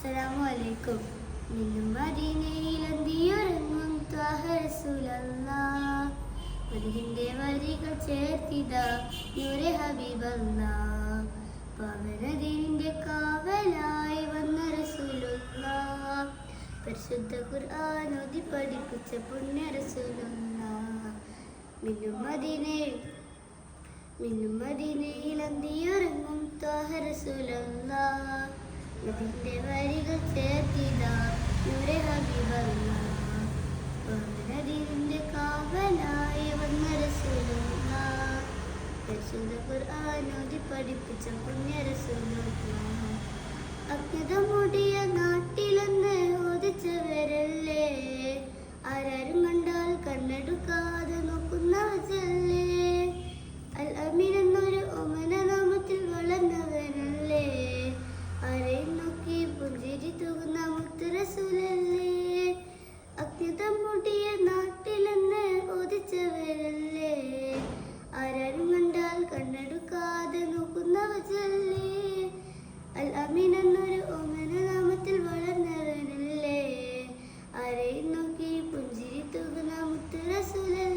അസ്സലാമു അലൈക്കും നിന്നും മദീനയിലെന്തിയുറങ്ങും മദീന്റെ വരികൾ ചേർത്തിതാ നൂറെ ഹബീബല്ലാ പവനദീനിന്റെ കാവലായി വന്ന റസൂലുള്ള പരിശുദ്ധ ഖുർആൻ ഓതി പഠിപ്പിച്ച പുണ്യ റസൂലുള്ള മിന്നും മദീനയിൽ മിന്നും മദീനയിൽ അന്തിയുറങ്ങും ത്വാഹ റസൂലല്ലാ ഇതിന്റെ വരികൾ ചേർത്തിതാ നൂറെ ഹബീബല്ലാ പവനദീനിന്റെ കാവലായി വന്ന റസൂലുല്ലാ പരിശുദ്ധ ഖുർആൻ പഠിപ്പിച്ച പുണ്യ റസൂലുല്ലാ അജ്ഞതം പുഞ്ചിരി തൂകുന്ന മുത്തുറസൂലല്ലേ അജ്ഞതം മുടിയ നാട്ടിലെന്ന് ഓദിച്ചവരല്ലേ ആരാരും കണ്ടാൽ കണ്ണെടുക്കാതെ നോക്കുന്നവരല്ലേ? അൽ അമീൻ എന്നൊരു ഓമന നാമത്തിൽ വളർന്നവനല്ലേ? ആരെയും നോക്കി പുഞ്ചിരി തൂകുന്ന മുത്തുറസൂലല്ലേ